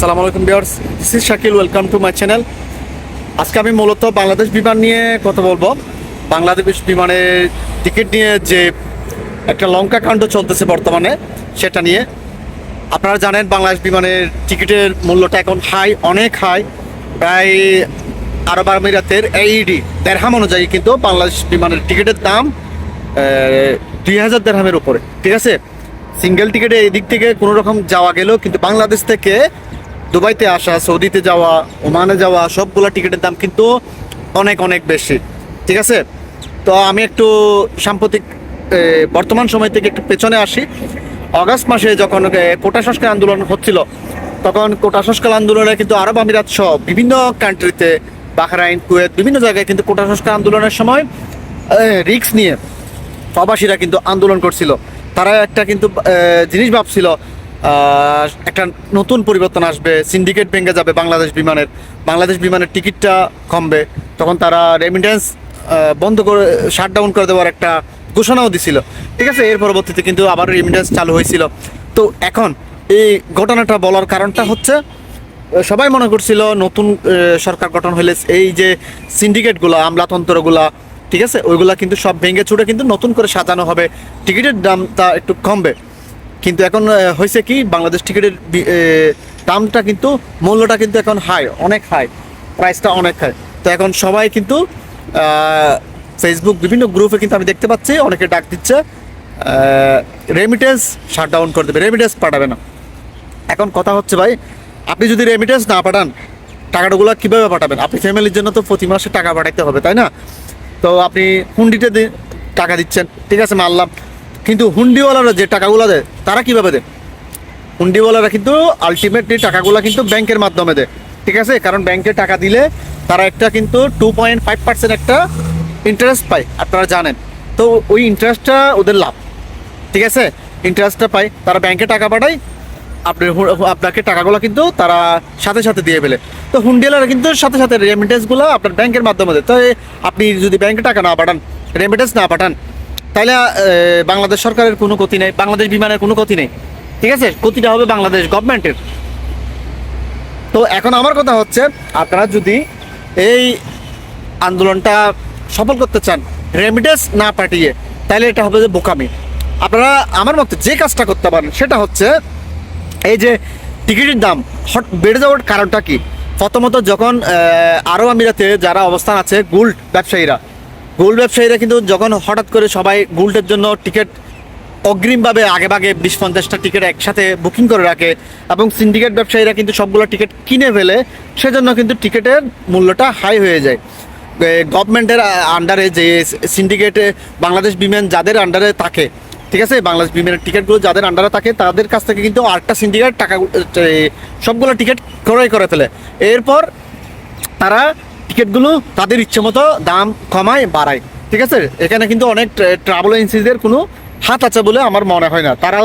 আসসালামু আলাইকুম viewers this is Shakil welcome to my channel আজকে আমি মূলত বাংলাদেশ বিমান নিয়ে কথা বলব। বাংলাদেশ বিমানের টিকিট নিয়ে যে একটা লঙ্কা কাণ্ড চলতেছে বর্তমানে, সেটা নিয়ে। আপনারা জানেন, বাংলাদেশ বিমানের টিকিটের মূল্যটা এখন হাই অনেক হাই প্রায় আরব আমিরাতের এইডি দেড়হাম অনুযায়ী কিন্তু বাংলাদেশ বিমানের টিকিটের দাম দুই হাজার দেড়হামের উপরে। ঠিক আছে? সিঙ্গেল টিকিটে এই দিক থেকে কোনো রকম যাওয়া গেলেও কিন্তু বাংলাদেশ থেকে দুবাইতে আসা, সৌদিতে যাওয়া, ওমানে যাওয়া, সবগুলো টিকিটের দাম কিন্তু অনেক অনেক বেশি। ঠিক আছে? তো আমি একটু সাম্প্রতিক বর্তমান সময় থেকে একটু পেছনে আসি। অগাস্ট মাসে যখন কোটা সংস্কার আন্দোলন হচ্ছিল, তখন কোটা সংস্কার আন্দোলনে কিন্তু আরব আমিরাত সহ বিভিন্ন কান্ট্রিতে, বাহরাইন, কুয়েত, বিভিন্ন জায়গায় কিন্তু কোটা সংস্কার আন্দোলনের সময় রিক্স নিয়ে প্রবাসীরা কিন্তু আন্দোলন করছিল। তারা একটা কিন্তু জিনিস ভাবছিল একটা নতুন পরিবর্তন আসবে সিন্ডিকেট ভেঙে যাবে বাংলাদেশ বিমানের বাংলাদেশ বিমানের টিকিটটা কমবে। তখন তারা রেমিটেন্স বন্ধ করে শাটডাউন করে দেওয়ার একটা ঘোষণাও দিছিল। ঠিক আছে, এর পরবর্তীতে কিন্তু আবার রেমিটেন্স চালু হয়েছিল। তো এখন এই ঘটনাটা বলার কারণটা হচ্ছে, সবাই মনে করছিল নতুন সরকার গঠন হলে এই যে সিন্ডিকেটগুলো আমলাতন্ত্রগুলা, ঠিক আছে, ওইগুলা কিন্তু সব ভেঙে চুড়ে কিন্তু নতুন করে সাজানো হবে। টিকিটের দামটা একটু কমবে। কিন্তু এখন হয়েছে কি, বাংলাদেশ টিকিটের দামটা কিন্তু, মূল্যটা কিন্তু এখন হাই অনেক হাই প্রাইসটা অনেক হাই তো এখন সবাই কিন্তু ফেসবুক বিভিন্ন গ্রুপে কিন্তু আমি দেখতে পাচ্ছি, অনেকে ডাক দিচ্ছে রেমিটেন্স শাটডাউন করে দেবে রেমিটেন্স পাঠাবে না। এখন কথা হচ্ছে ভাই, আপনি যদি রেমিটেন্স না পাঠান, টাকাগুলো কীভাবে পাঠাবেন? আপনি ফ্যামিলির জন্য তো প্রতি মাসে টাকা পাঠাইতে হবে, তাই না? তো আপনি হুন্ডিতে টাকা দিচ্ছেন, ঠিক আছে, মানলাম। কিন্তু হুন্ডিওয়ালারা যে টাকাগুলো দেয়, তারা কীভাবে দেয়? হুন্ডিওয়ালারা কিন্তু আলটিমেটলি টাকাগুলো কিন্তু ব্যাংকের মাধ্যমে দেয়, ঠিক আছে? কারণ ব্যাংকে টাকা দিলে তারা একটা কিন্তু টু পয়েন্ট ফাইভ পার্সেন্ট একটা ইন্টারেস্ট পায়, আপনারা জানেন। তো ওই ইন্টারেস্টটা ওদের লাভ, ঠিক আছে? ইন্টারেস্টটা পায়, তারা ব্যাংকে টাকা পাঠায়, আপনি আপনাকে টাকাগুলো কিন্তু তারা সাথে সাথে দিয়ে ফেলে। তো হুন্ডিওয়ালারা কিন্তু সাথে সাথে রেমিটেন্সগুলো আপনার ব্যাংকের মাধ্যমে দেয়। তো আপনি যদি ব্যাংকে টাকা না পাঠান রেমিটেন্স না পাঠান তাহলে বাংলাদেশ সরকারের কোনো ক্ষতি নেই, বাংলাদেশ বিমানের কোনো ক্ষতি নেই। ঠিক আছে? ক্ষতিটা হবে বাংলাদেশ গভর্নমেন্টের তো এখন আমার কথা হচ্ছে, আপনারা যদি এই আন্দোলনটা সফল করতে চান রেমিটেন্স না পাঠিয়ে তাহলে এটা হবে যে বোকামি। আপনারা আমার মতে যে কাজটা করতে পারেন, সেটা হচ্ছে এই যে টিকিটের দাম, হট বেড়ে যাওয়ার কারণটা কি? প্রথমত যখন আরব আমিরাতে যারা অবস্থান আছে, গোল্ড ব্যবসায়ীরা গুল্ড ব্যবসায়ীরা কিন্তু যখন হঠাৎ করে সবাই গুল্ডের জন্য টিকিট অগ্রিমভাবে আগেভাগে বিশ পঞ্চাশটা টিকিট একসাথে বুকিং করে রাখে এবং সিন্ডিকেট ব্যবসায়ীরা কিন্তু সবগুলো টিকিট কিনে ফেলে, সেজন্য কিন্তু টিকিটের মূল্যটা হাই হয়ে যায়। গভর্নমেন্টের আন্ডারে যে সিন্ডিকেটে, বাংলাদেশ বিমান যাদের আন্ডারে থাকে, ঠিক আছে? বাংলাদেশ বিমানের টিকিটগুলো যাদের আন্ডারে থাকে, তাদের কাছ থেকে কিন্তু আটটা সিন্ডিকেট টাকা সবগুলো টিকিট ক্রয় করে ফেলে। এরপর তারা টিকিটগুলো তাদের ইচ্ছে মতো দাম কমায়, বাড়ায়। ঠিক আছে? এখানে কিন্তু অনেক ট্রাভেল এজেন্সিদের কোনো হাত আছে বলে আমার মনে হয় না। তারা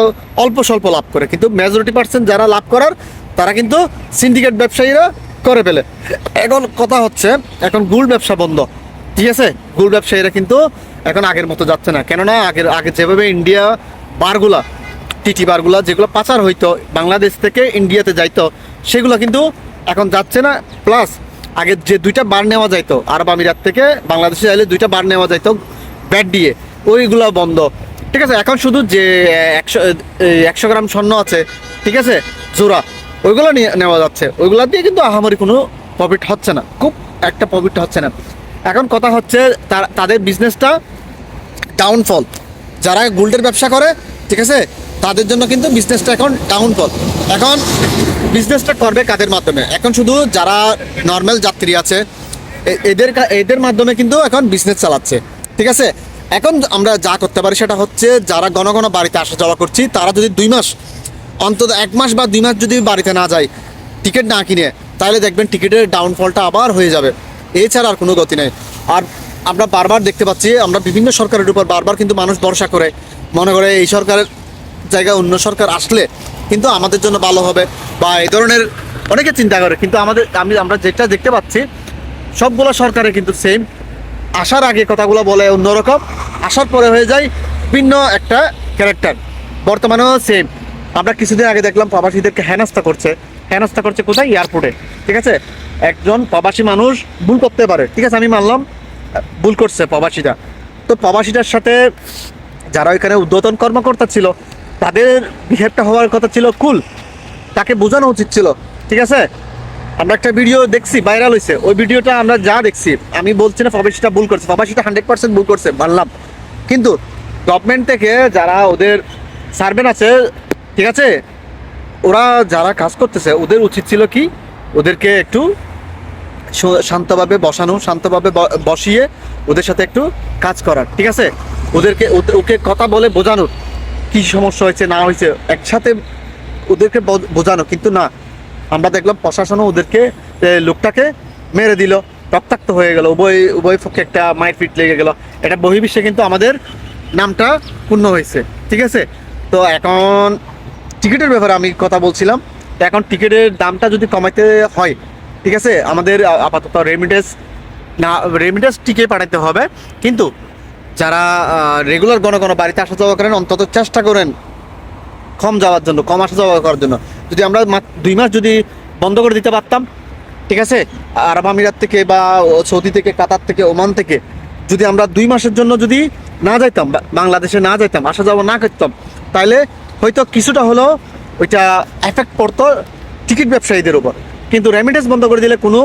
অল্প স্বল্প লাভ করে। কিন্তু মেজরিটি পার্সেন্ট যারা লাভ করার, তারা কিন্তু সিন্ডিকেট ব্যবসায়ীরা করে ফেলে। এখন কথা হচ্ছে, এখন গুল ব্যবসা বন্ধ। ঠিক আছে? গুল ব্যবসায়ীরা কিন্তু এখন আগের মতো যাচ্ছে না। কেননা আগের, আগে যেভাবে ইন্ডিয়া বারগুলা, টিটি বারগুলা যেগুলো পাচার হইতো, বাংলাদেশ থেকে ইন্ডিয়াতে যাইতো, সেগুলো কিন্তু এখন যাচ্ছে না। প্লাস আগে যে দুইটা বার নেওয়া যাইতো, আরব আমিরাত থেকে বাংলাদেশে যাইলে দুইটা বার নেওয়া যাইতো, ব্যাট দিয়ে। ওইগুলো বন্ধ। ঠিক আছে, এখন শুধু যে একশো একশো গ্রাম স্বর্ণ আছে, ঠিক আছে, জোড়া, ওইগুলো নিয়ে নেওয়া যাচ্ছে। ওইগুলো দিয়ে কিন্তু আহামরি কোনো প্রফিট হচ্ছে না। খুব একটা প্রফিট হচ্ছে না। এখন কথা হচ্ছে, তার- তাদের বিজনেসটা ডাউনফল যারা গোল্ডের ব্যবসা করে, ঠিক আছে, তাদের জন্য কিন্তু বিজনেসটা এখন ডাউনফল এখন বিজনেসটা করবে কাদের মাধ্যমে? এখন শুধু যারা নর্মাল যাত্রী আছে এদের এদের মাধ্যমে কিন্তু এখন বিজনেস চালাচ্ছে। ঠিক আছে? এখন আমরা যা করতে পারি সেটা হচ্ছে যারা ঘন ঘন বাড়িতে আসা যাওয়া করছি, তারা যদি দুই মাস, অন্তত এক মাস বা দুই মাস যদি বাড়িতে না যায় টিকিট না কিনে, তাহলে দেখবেন টিকিটের ডাউনফলটা আবার হয়ে যাবে। এছাড়া আর কোনো গতি নেই। আর আমরা বারবার দেখতে পাচ্ছি, আমরা বিভিন্ন সরকারের উপর বারবার কিন্তু মানুষ ভরসা করে, মনে করে এই সরকারের জায়গায় অন্য সরকার আসলে কিন্তু আমাদের জন্য ভালো হবে বা এই ধরনের অনেকে চিন্তা করে। কিন্তু আমাদের, আমি, আমরা যেটা দেখতে পাচ্ছি, সবগুলো সরকারে কিন্তু সেম আসার আগে কথাগুলো বলে অন্যরকম, আসার পরে হয়ে যায় ভিন্ন একটা ক্যারেক্টার বর্তমানেও সেম আমরা কিছুদিন আগে দেখলাম প্রবাসীদেরকে হেনাস্তা করছে। হেনস্থা করছে কোথায়? এয়ারপোর্টে। ঠিক আছে? একজন প্রবাসী মানুষ ভুল করতে পারে। ঠিক আছে, আমি মানলাম, ভুল করছে প্রবাসীটা তো প্রবাসীটার সাথে যারা ওইখানে উদ্বোধন কর্মকর্তা ছিল তাদের বিহেভটা হওয়ার কথা ছিল কুল। তাকে বোঝানো উচিত ছিল। ঠিক আছে? আমরা একটা ভিডিও দেখছি ভাইরাল হয়েছে ওই ভিডিওটা আমরা যা দেখছি, আমি বলছি না প্রবাসীটা ভুল করছে। প্রবাসীটা হান্ড্রেড পার্সেন্ট ভুল করছে, মানলাম। কিন্তু গভর্নমেন্ট থেকে যারা ওদের সার্ভেন আছে, ঠিক আছে? ওরা যারা কাজ করতেছে, ওদের উচিত ছিল কি? ওদেরকে একটু শান্তভাবে বসানো, শান্তভাবে বসিয়ে ওদের সাথে একটু কাজ করার। ঠিক আছে? ওদেরকে ওদে- ওকে কথা বলে বোঝানোর। কি সমস্যা হয়েছে, না হয়েছে, একসাথে ওদেরকে বোঝানো, কিন্তু না। আমরা দেখলাম প্রশাসনও ওদেরকে লোকটাকে মেরে দিল, রক্তাক্ত হয়ে গেল, উভয় উভয় পক্ষে একটা মায়ের ফিট লেগে গেল। এটা বহির্বিশ্বে কিন্তু আমাদের নামটা পূর্ণ হয়েছে, ঠিক আছে? তো এখন টিকিটের ব্যাপারে আমি কথা বলছিলাম। এখন টিকিটের দামটা যদি কমাইতে হয়, ঠিক আছে? আমাদের আপাতত রেমিডেস না রেমিডেস টিকে পাঠাতে হবে, কিন্তু যারা রেগুলার ঘন ঘন বাড়িতে আসা যাওয়া করেন, অন্তত চেষ্টা করেন কম যাওয়ার জন্য, কম আসা যাওয়া করার জন্য। যদি আমরা দুই মাস যদি বন্ধ করে দিতে পারতাম, ঠিক আছে? আরব আমিরাত থেকে বা সৌদি থেকে, কাতার থেকে, ওমান থেকে, যদি আমরা দুই মাসের জন্য যদি না যাইতাম বাংলাদেশে না যাইতাম, আসা যাওয়া না করতাম তাহলে হয়তো কিছুটা হলেও ওইটা এফেক্ট পড়তো টিকিট ব্যবসায়ীদের উপর। কিন্তু রেমিটেন্স বন্ধ করে দিলে কোনো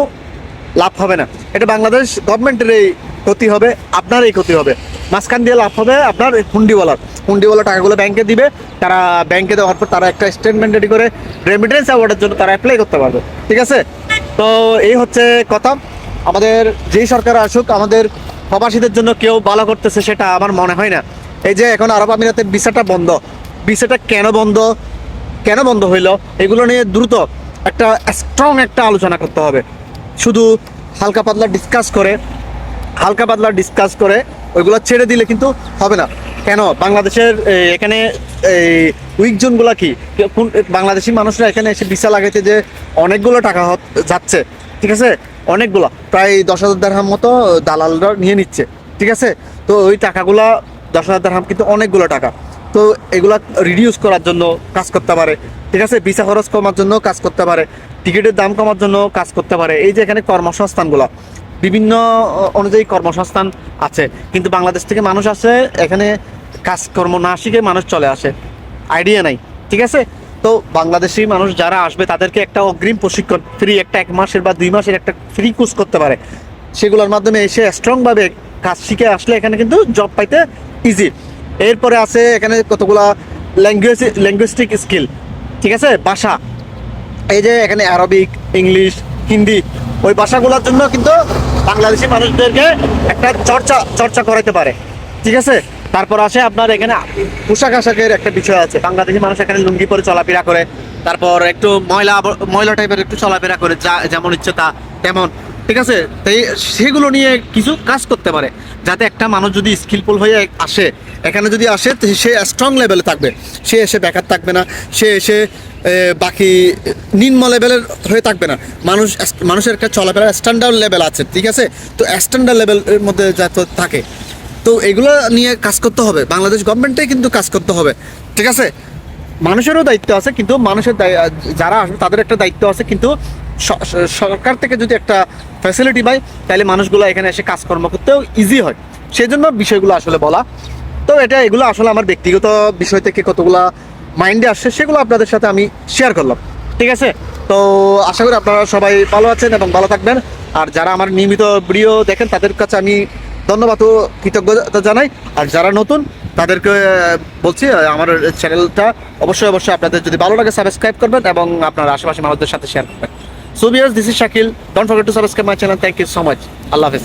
লাভ হবে না। এটা বাংলাদেশ গভর্নমেন্টের এই ক্ষতি হবে আপনার এই ক্ষতি হবে। মাঝখান দিয়ে লাভ হবে আপনার হুন্ডিওয়ালার হুন্ডিওয়ালা টাকাগুলো ব্যাংকে দিবে, তারা ব্যাংকে দেওয়ার পর তারা একটা স্টেটমেন্ট রেডি করে রেমিটেন্স অ্যাওয়ার্ডের জন্য তারা অ্যাপ্লাই করতে পারবে। ঠিক আছে? তো এই হচ্ছে কথা। আমাদের যেই সরকার আসুক, আমাদের প্রবাসীদের জন্য কেউ ভালো করতেছে সেটা আমার মনে হয় না। এই যে এখন আরব আমিরাতের ভিসাটা বন্ধ। ভিসাটা কেন বন্ধ? কেন বন্ধ হইল? এগুলো নিয়ে দ্রুত একটা স্ট্রং একটা আলোচনা করতে হবে। শুধু হালকা পাতলা ডিসকাস করে হালকা পাতলা ডিসকাস করে ওইগুলো ছেড়ে দিলে কিন্তু হবে না। কেন? বাংলাদেশের এখানে এই উইক জোনগুলো কি? কোন বাংলাদেশি মানুষরা এখানে এসে ভিসা লাগাইতে যে অনেকগুলো টাকা যাচ্ছে, ঠিক আছে? অনেকগুলো, প্রায় দশ হাজার দেড়হাম মতো দালালরা নিয়ে নিচ্ছে, ঠিক আছে? তো ওই টাকাগুলা, দশ হাজার দেড়হাম কিন্তু অনেকগুলো টাকা। তো এগুলা রিডিউস করার জন্য কাজ করতে পারে, ঠিক আছে? ভিসা খরচ কমার জন্য কাজ করতে পারে টিকিটের দাম কমার জন্য কাজ করতে পারে। এই যে এখানে কর্মসংস্থানগুলো বিভিন্ন অনুযায়ী কর্মসংস্থান আছে। কিন্তু বাংলাদেশ থেকে মানুষ আসে, এখানে কাজকর্ম না শিখে মানুষ চলে আসে। আইডিয়া নাই, ঠিক আছে? তো বাংলাদেশি মানুষ যারা আসবে, তাদেরকে একটা অগ্রিম প্রশিক্ষণ ফ্রি একটা এক মাসের বা দুই মাসের একটা ফ্রি কোর্স করতে পারে। সেগুলোর মাধ্যমে এসে স্ট্রংভাবে কাজ শিখে আসলে এখানে কিন্তু জব পাইতে ইজি এরপরে আছে এখানে কতগুলা ল্যাঙ্গুয়েজ ল্যাঙ্গুয়েস্টিক স্কিল ঠিক আছে? ভাষা। এই যে এখানে আরবিক ইংলিশ হিন্দি ওই ভাষাগুলোর জন্য কিন্তু বাংলাদেশি মানুষদেরকে একটা চর্চা চর্চা করাতে পারে। ঠিক আছে? তারপর আসে আপনার এখানে পোশাক আশাকের একটা বিষয় আছে। বাংলাদেশি মানুষ এখানে লুঙ্গি পরে চলাফেরা করে, তারপর একটু ময়লা ময়লা টাইপের একটু চলাফেরা করে, যা যেমন ইচ্ছে তা তেমন। ঠিক আছে? তাই সেগুলো নিয়ে কিছু কাজ করতে পারে, যাতে একটা মানুষ যদি স্কিলফুল হয়ে আসে, এখানে যদি আসে, সে স্ট্রং লেভেলে থাকবে। সে এসে বেকার থাকবে না, সে এসে বাকি নিম্ন লেভেলের হয়ে থাকবে না। মানুষ মানুষের একটা চলাফেরার স্ট্যান্ডার্ড লেভেল আছে, ঠিক আছে? তো স্ট্যান্ডার্ড লেভেলের মধ্যে যা থাকে। তো এগুলো নিয়ে কাজ করতে হবে। বাংলাদেশ গভর্নমেন্টে কিন্তু কাজ করতে হবে, ঠিক আছে? মানুষেরও দায়িত্ব আছে, কিন্তু মানুষের যারা আসবে তাদের একটা দায়িত্ব আছে, কিন্তু সরকার থেকে যদি একটা ফ্যাসিলিটি পায়, তাহলে মানুষগুলো এখানে এসে কাজকর্ম করতেও ইজি হয়। সেই জন্য বিষয়গুলো আসলে বলা। তো এটা, এগুলো আসলে আমার ব্যক্তিগত বিষয় থেকে কতগুলা মাইন্ডে আসছে, সেগুলো আপনাদের সাথে আমি শেয়ার করলাম। ঠিক আছে? তো আশা করি আপনারা সবাই ভালো আছেন এবং ভালো থাকবেন। আর যারা আমার নিয়মিত ভিডিও দেখেন, তাদের কাছে আমি ধন্যবাদ ও কৃতজ্ঞতা জানাই। আর যারা নতুন, তাদেরকে বলছি আমার চ্যানেলটা অবশ্যই অবশ্যই আপনাদের যদি ভালো লাগে সাবস্ক্রাইব করবেন এবং আপনার আশেপাশে মানুষদের সাথে শেয়ার করবেন। So viewers this is Shakil don't forget to subscribe my channel thank you so much আল্লাহ হাফেজ।